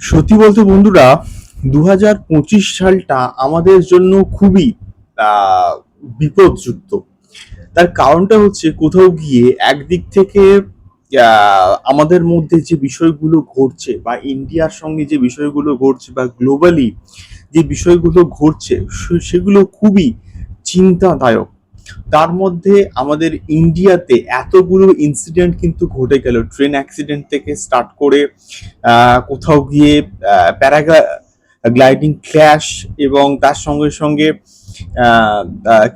সত্যি বলতে বন্ধুরা দু হাজার পঁচিশ সালটা আমাদের জন্য খুবই বিপদযুক্ত। তার কারণটা হচ্ছে কোথাও গিয়ে একদিক থেকে আমাদের মধ্যে যে বিষয়গুলো ঘটছে বা ইন্ডিয়ার সঙ্গে যে বিষয়গুলো ঘটছে বা গ্লোবালি যে বিষয়গুলো ঘটছে সেগুলো খুবই চিন্তাদায়ক। তার মধ্যে আমাদের ইন্ডিয়াতে এতগুলো ইনসিডেন্ট কিন্তু ঘটে গেল। ট্রেন অ্যাক্সিডেন্ট থেকে স্টার্ট করে কোথাও গিয়ে প্যারাগ্লা গ্লাইডিং ক্র্যাশ এবং তার সঙ্গে সঙ্গে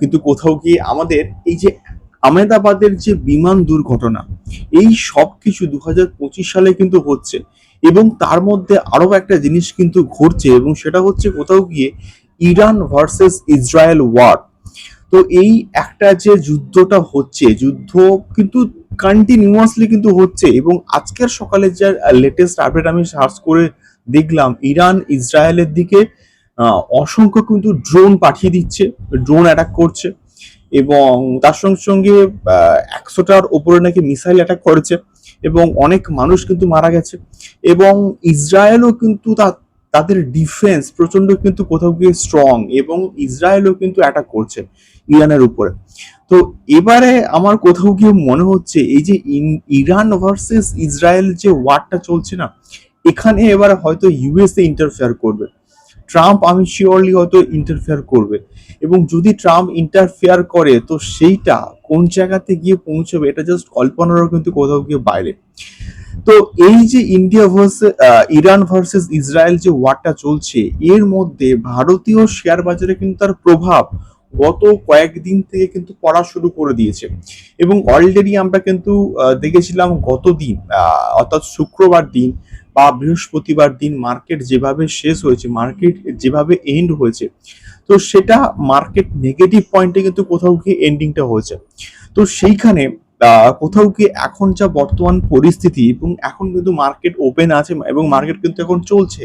কিন্তু কোথাও গিয়ে আমাদের এই যে আহমেদাবাদের যে বিমান দুর্ঘটনা, এই সব কিছু দু হাজার পঁচিশ সালে কিন্তু হচ্ছে এবং তার মধ্যে আরও একটা জিনিস কিন্তু ঘটছে এবং সেটা হচ্ছে কোথাও গিয়ে ইরান ভার্সেস ইসরায়েল ওয়ার তো এই একটা যে যুদ্ধটা হচ্ছে, যুদ্ধ কিন্তু কন্টিনিউয়াসলি কিন্তু হচ্ছে এবং আজকের সকালে যে লেটেস্ট আপডেট আমি সার্চ করে দেখলাম, ইরান ইসরায়েলের দিকে অসংখ্য কিন্তু ড্রোন পাঠিয়ে দিচ্ছে ড্রোন অ্যাটাক করছে এবং তার সঙ্গে সঙ্গে একশোটার ওপরে নাকি মিসাইল অ্যাটাক করেছে এবং অনেক মানুষ কিন্তু মারা গেছে এবং ইসরায়েলও কিন্তু তা- তাদের ডিফেন্স প্রচণ্ড কিন্তু কোথাও গিয়ে স্ট্রং এবং ইসরায়েলও কিন্তু অ্যাটাক করছে ইরানের উপরে। তো এবারে আমার কোথাও গিয়ে মনে হচ্ছে এই যে ইরান ভার্সেস ইসরায়েল যে ওয়ারটা চলছে না, এখানে এবারে হয়তো ইউএসএ ইন্টারফেয়ার করবে। ট্রাম্প আমি শিওরলি হয়তো ইন্টারফেয়ার করবে। এবং যদি ট্রাম্প ইন্টারফেয়ার করে, তো সেইটা কোন জায়গাতে গিয়ে পৌঁছবে, এটা জাস্ট কল্পনারও কিন্তু কোথাও গিয়ে বাইরে। তো এই যে India versus Iran versus Israel যে ওয়ারটা চলছে, এর মধ্যে ভারতীয় শেয়ার বাজারে কিন্তু তার প্রভাব গত কয়েকদিন থেকে কিন্তু পড়া শুরু করে দিয়েছে। এবং অলরেডি আমরা কিন্তু দেখেছিলাম গত দিন অর্থাৎ শুক্রবার দিন বা বৃহস্পতিবার দিন মার্কেট যেভাবে শেষ হয়েছে মার্কেট যেভাবে এন্ড হয়েছে, তো সেটা মার্কেট নেগেটিভ পয়েন্টে কিন্তু কোথাও গিয়ে এন্ডিংটা হয়েছে। তো সেইখানে কোথাও কি এখন যা বর্তমান পরিস্থিতি এবং এখন কিন্তু মার্কেট ওপেন আছে এবং মার্কেট কিন্তু এখন চলছে।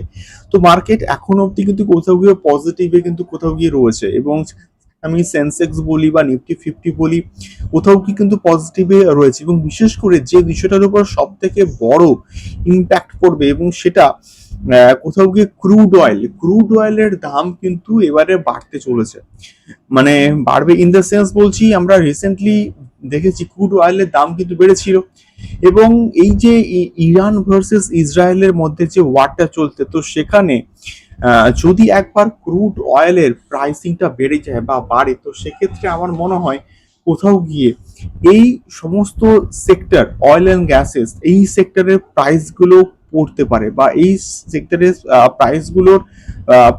তো মার্কেট এখন অব্দি কিন্তু কোথাও গিয়ে পজিটিভে কিন্তু কোথাও গিয়ে রয়েছে এবং আমি সেন্সেক্স বলি বা নিফটি ফিফটি বলি, কোথাও কি কিন্তু পজিটিভে রয়েছে এবং বিশেষ করে যে বিষয়টার উপর সব থেকে বড় ইম্প্যাক্ট পড়বে এবং সেটা কোথাও গিয়ে ক্রুড অয়েল ক্রুড অয়েলের দাম কিন্তু এবারে বাড়তে চলেছে। মানে বাড়বে ইন দ্য সেন্স বলছি, আমরা রিসেন্টলি দেখেছি ক্রুড অয়েলের দাম কিন্তু বেড়েছিল এবং এই যে ইরান ভার্সেস ইসরায়েলের মধ্যে যে ওয়ারটা চলছে, তো সেখানে যদি একবার ক্রুড অয়েলের প্রাইসিংটা বেড়ে যায় বা বাড়ে, তো সেক্ষেত্রে আমার মনে হয় কোথাও গিয়ে এই সমস্ত সেক্টর অয়েল অ্যান্ড গ্যাসেস এই সেক্টরের প্রাইসগুলো পড়তে পারে বা এই সেক্টরের প্রাইসগুলোর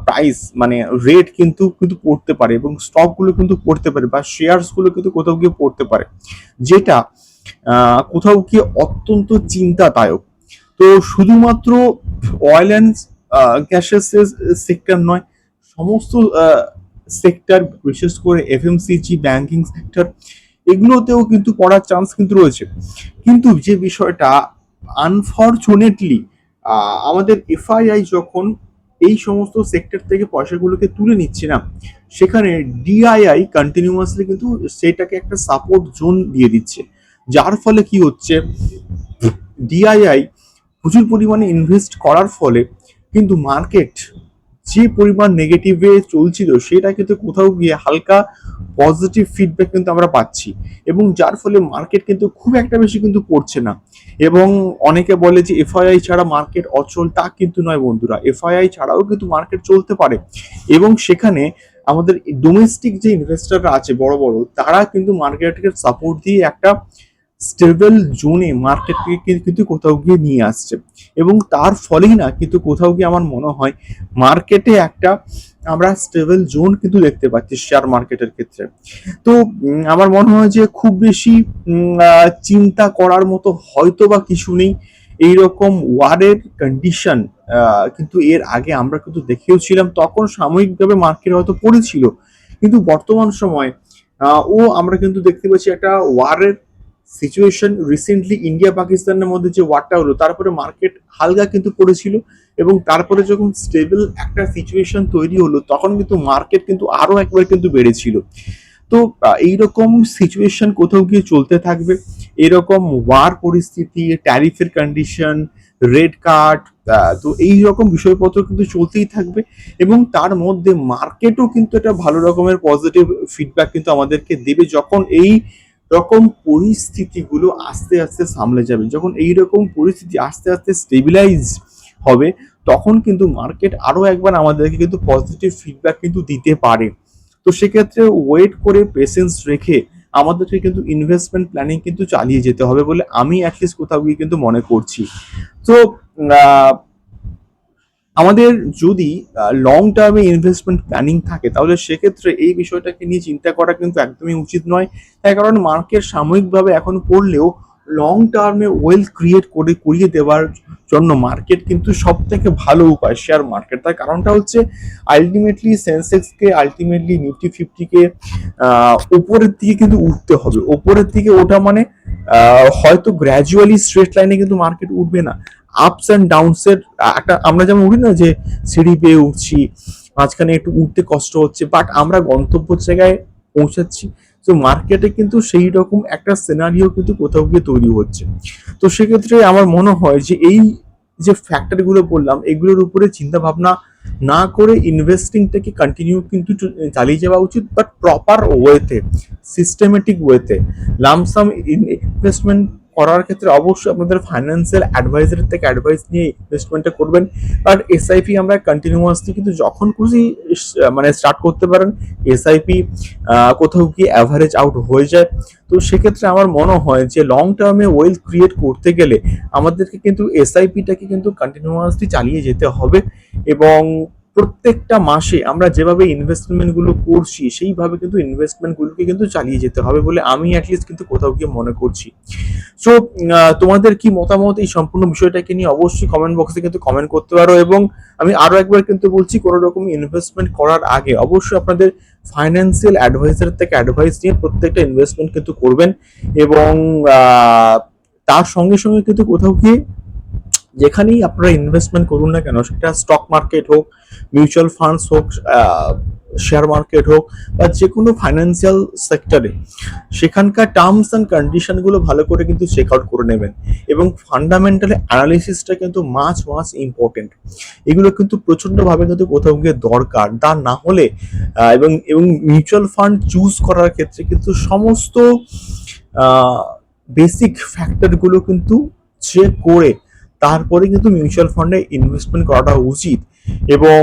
প্রাইস মানে রেট কিন্তু কিন্তু পড়তে পারে এবং স্টকগুলো কিন্তু পড়তে পারে বা শেয়ারসগুলো কিন্তু কোথাও গিয়ে পড়তে পারে। যেটা কোথাও গিয়ে অত্যন্ত চিন্তাদায়ক। তো শুধুমাত্র অয়েল অ্যান্ড গ্যাসের সেক্টর নয়, সমস্ত সেক্টর বিশেষ করে এফএমসিজি ব্যাংকিং সেক্টর এগুলোতেও কিন্তু পড়ার চান্স কিন্তু রয়েছে। কিন্তু যে বিষয়টা আনফরচুনেটলি আমাদের এফআইআই যখন এই সমস্ত সেক্টর থেকে পয়সাগুলোকে তুলে নিচ্ছে না, সেখানে ডিআইআই কন্টিনিউয়াসলি কিন্তু সেটাকে একটা সাপোর্ট জোন দিয়ে দিচ্ছে। যার ফলে কি হচ্ছে? ডিআইআই প্রচুর পরিমাণে ইনভেস্ট করার ফলে কিন্তু মার্কেট যে পরিমাণ নেগেটিভে চলছিল, সেটা কিন্তু কোথাও গিয়ে হালকা পজিটিভ ফিডব্যাক কিন্তু আমরা পাচ্ছি। এবং যার ফলে মার্কেট কিন্তু খুব একটা বেশি কিন্তু পড়ছে না। এবং অনেকে বলে যে এফআইআই ছাড়া মার্কেট অচল, তা কিন্তু নয় বন্ধুরা। এফআইআই ছাড়াও কিন্তু মার্কেট চলতে পারে। এবং সেখানে আমাদের ডোমেস্টিক যে ইনভেস্টররা আছে, বড় বড়, তারা কিন্তু মার্কেটকে সাপোর্ট দিয়ে একটা স্টেবল জোনে মার্কেটকে কিন্তু কোথাও গিয়ে নিয়ে আসছে। এবং তার ফলেই না কিন্তু কোথাও গিয়ে আমার মনে হয় মার্কেটে একটা আমরা স্টেবল জোন কিন্তু দেখতে পাচ্ছি শেয়ার মার্কেটের ক্ষেত্রে। তো আমার মনে হয় যে খুব বেশি চিন্তা করার মতো হয়তো বা কিছু নেই। এইরকম ওয়ারের কন্ডিশন কিন্তু এর আগে আমরা কিন্তু দেখেও ছিলাম তখন সাময়িকভাবে মার্কেট হয়তো পড়েছিল। কিন্তু বর্তমান সময় ও আমরা কিন্তু দেখতে পাচ্ছি একটা ওয়ারের সিচুয়েশন রিসেন্টলি ইন্ডিয়া পাকিস্তানের মধ্যে যে ওয়ারটা হলো, তারপরে মার্কেট হালকা কিন্তু পড়েছিল এবং তারপরে যখন স্টেবল একটা সিচুয়েশন তৈরি হলো, তখন কিন্তু মার্কেট কিন্তু আরও একবার কিন্তু বেড়েছিল। তো এইরকম সিচুয়েশন কোথাও গিয়ে চলতে থাকবে। এরকম ওয়ার পরিস্থিতি ট্যারিফের কন্ডিশন রেড কার্ড তো এই রকম বিষয়পত্র কিন্তু চলতেই থাকবে এবং তার মধ্যে মার্কেটও কিন্তু একটা ভালো রকমের পজিটিভ ফিডব্যাক কিন্তু আমাদেরকে দেবে যখন এই রকম পরিস্থিতিগুলো আস্তে আস্তে সামলে যাবে। যখন এই রকম পরিস্থিতি আস্তে আস্তে স্টেবিলাইজ হবে, তখন কিন্তু মার্কেট আরও একবার আমাদেরকে কিন্তু পজিটিভ ফিডব্যাক কিন্তু দিতে পারে। তো সেক্ষেত্রে ওয়েট করে পেশেন্স রেখে আমাদেরকে কিন্তু ইনভেস্টমেন্ট প্ল্যানিং কিন্তু চালিয়ে যেতে হবে বলে আমি অ্যাটলিস্ট কোথাও গিয়ে কিন্তু মনে করছি। তো আমাদের যদি লং টার্মে ইনভেস্টমেন্ট প্ল্যানিং থাকে, তাহলে সেক্ষেত্রে এই বিষয়টাকে নিয়ে চিন্তা করা কিন্তু একদমই উচিত নয়। তার কারণ মার্কেট সাময়িকভাবে এখন পড়লেও লং টার্মে ওয়েলথ ক্রিয়েট করে, করিয়ে দেওয়ার জন্য মার্কেট কিন্তু সব থেকে ভালো উপায় শেয়ার মার্কেট তার কারণটা হচ্ছে আলটিমেটলি সেন্সেক্সকে আলটিমেটলি নিফটি ফিফটিকে উপরের দিকে কিন্তু উঠতে হবে। উপরের দিকে ওটা মানে হয়তো গ্র্যাজুয়ালি স্ট্রেট লাইনে কিন্তু মার্কেট উঠবে না। আপস অ্যান্ড ডাউনস এর একটা, আমরা যেমন উঠি না যে সিঁড়ি পেয়ে উঠছি, মাঝখানে একটু উঠতে কষ্ট হচ্ছে বাট আমরা গন্তব্য জায়গায় পৌঁছাচ্ছি। তো মার্কেটে কিন্তু সেই রকম একটা সিনারিও কিন্তু কোথাও গিয়ে তৈরি হচ্ছে। তো সেক্ষেত্রে আমার মনে হয় যে এই যে ফ্যাক্টরগুলো বললাম, এগুলোর উপরে চিন্তা ভাবনা না করে ইনভেস্টিংটাকে কন্টিনিউ কিন্তু চালিয়ে যাওয়া উচিত বাট প্রপার ওয়েতে সিস্টেমেটিক ওয়েতে লামসাম ইনভেস্টমেন্ট করার ক্ষেত্রে অবশ্যই আপনাদের ফাইন্যান্সিয়াল অ্যাডভাইজারের থেকে অ্যাডভাইস নিয়ে ইনভেস্টমেন্টটা করবেন। আর এসআইপি আমরা কন্টিনিউয়াসলি কিন্তু যখন খুশি মানে স্টার্ট করতে পারেন। এস এসআইপি কোথাও গিয়ে অ্যাভারেজ আউট হয়ে যায়। তো সেক্ষেত্রে আমার মনে হয় যে লং টার্মে ওয়েলথ ক্রিয়েট করতে গেলে আমাদেরকে কিন্তু এস এসআইপিটাকে কিন্তু কন্টিনিউয়াসলি চালিয়ে যেতে হবে। এবং প্রত্যেকটা মাসে আমরা যেভাবে ইনভেস্টমেন্টগুলো করছি, সেইভাবে কিন্তু ইনভেস্টমেন্ট গুলোকে কিন্তু চালিয়ে যেতে হবে বলে আমি অ্যাটলিস্ট কিন্তু কোথাও গিয়ে মনে করছি। সো তোমাদের কি মতামত এই সম্পূর্ণ বিষয়টাকে নিয়ে অবশ্যই কমেন্ট বক্সে কিন্তু কমেন্ট করতে পারো এবং আমি আরও একবার কিন্তু বলছি, কোনো রকম ইনভেস্টমেন্ট করার আগে অবশ্যই আপনাদের ফাইন্যান্সিয়াল অ্যাডভাইজার থেকে অ্যাডভাইস নিয়ে প্রত্যেকটা ইনভেস্টমেন্ট কিন্তু করবেন এবং তার সঙ্গে সঙ্গে কিন্তু কোথাও গিয়ে যেখানেই আপনারা ইনভেস্টমেন্ট করুন না কেন, সেটা স্টক মার্কেট হোক মিউচুয়াল ফান্ডস হোক শেয়ার মার্কেট হোক বা যে কোনো ফাইন্যান্সিয়াল সেক্টরে সেখানকার টার্মস অ্যান্ড কন্ডিশনগুলো ভালো করে কিন্তু চেক আউট করে নেবেন। এবং ফান্ডামেন্টাল অ্যানালিসিসটা কিন্তু মাছ মাছ ইম্পর্টেন্ট এগুলো কিন্তু প্রচণ্ডভাবে কিন্তু কোথাও গিয়ে দরকার। তা না হলে এবং এবং মিউচুয়াল ফান্ড চুজ করার ক্ষেত্রে কিন্তু সমস্ত বেসিক ফ্যাক্টরগুলো কিন্তু চেক করে তারপরে কিন্তু মিউচুয়াল ফান্ডে ইনভেস্টমেন্ট করাটা উচিত এবং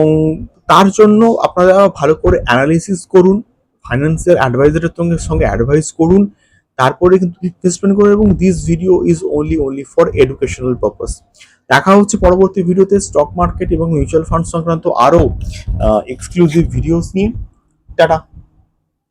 তার জন্য আপনারা ভালো করে অ্যানালিসিস করুন ফাইন্যান্সিয়াল অ্যাডভাইজারের সঙ্গে সঙ্গে অ্যাডভাইস করুন, তারপরে কিন্তু ইনভেস্টমেন্ট করুন এবং this video is only only for educational purpose দেখা হচ্ছে পরবর্তী ভিডিওতে স্টক মার্কেট এবং মিউচুয়াল ফান্ড সংক্রান্ত আরও এক্সক্লুসিভ ভিডিওস নিয়ে। টাটা।